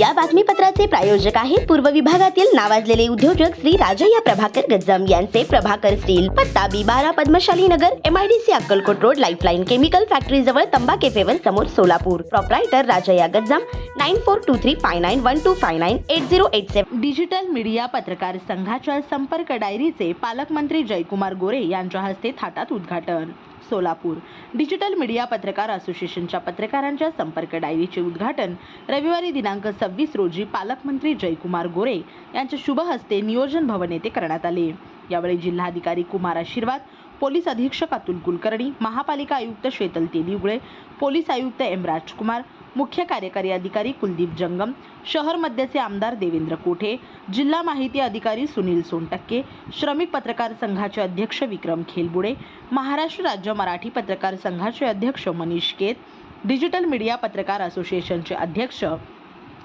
या बातमीपत्राचे प्रायोजक आहेत पूर्व विभागातील नावाजलेले उद्योजक श्री राजय्या प्रभाकर गज्जम यांचे प्रभाकर स्टील पत्ता बी बारा Padmashali Nagar MIDC Akkalkot road lifeline chemical factory जवळ तंबा केफेवर समोर Solapur. Proprietor Rajayya Gajjam nine four two three five nine one two five nine eight zero eight seven digital media पत्रकार संघाच्या संपर्क डायरीचे पालकमंत्री जयकुमार गोरे यांच्या हस्ते थाटात उद्घाटन. सोलापूर. डिजिटल मीडिया पत्रकार असोसिएशनच्या पत्रकारांच्या संपर्क डायरीचे उद्घाटन रविवारी दिनांक सव्वीस रोजी पालकमंत्री जयकुमार गोरे यांच्या शुभ हस्ते नियोजन भवन येथे करण्यात आले. यावेळी जिल्हाधिकारी कुमार आशीर्वाद पोलीस अधीक्षक अतुल कुलकर्णी महापालिका आयुक्त शेतल तेलिगुळे पोलीस आयुक्त एम राजकुमार मुख्य कार्यकारी अधिकारी कुलदीप जंगम शहर मध्यचे आमदार देवेंद्र कोठे जिल्हा माहिती अधिकारी सुनील सोनटक्के श्रमिक पत्रकार संघाचे अध्यक्ष विक्रम खेलबुडे महाराष्ट्र राज्य मराठी पत्रकार संघाचे अध्यक्ष मनीष केत डिजिटल मीडिया पत्रकार असोसिएशनचे अध्यक्ष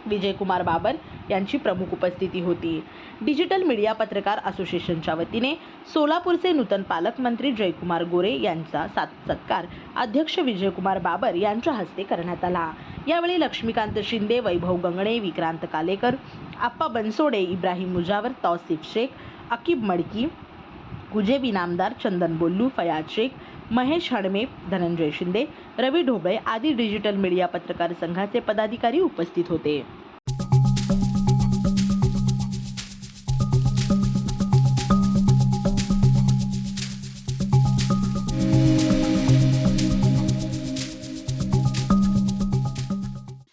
विजयकुमार बाबर यांची प्रमुख उपस्थिती होती. डिजिटल मीडिया पत्रकार असोसिएशनच्या वतीने सोलापूरचे नूतन पालकमंत्री जयकुमार गोरे यांचा सात सत्कार अध्यक्ष विजयकुमार बाबर यांच्या हस्ते करण्यात आला. यावेळी लक्ष्मीकांत शिंदे वैभव गंगणे विक्रांत कालेकर आप्पा बनसोडे इब्राहिम मुजावर तौसिफ शेख अकीब मडकी गुजेबी नामदार चंदन बोल्लू फयाज शेख महेश हडमे धनंजय शिंदे रवी ढोबळे आदी डिजिटल मीडिया पत्रकार संघाचे पदाधिकारी उपस्थित होते.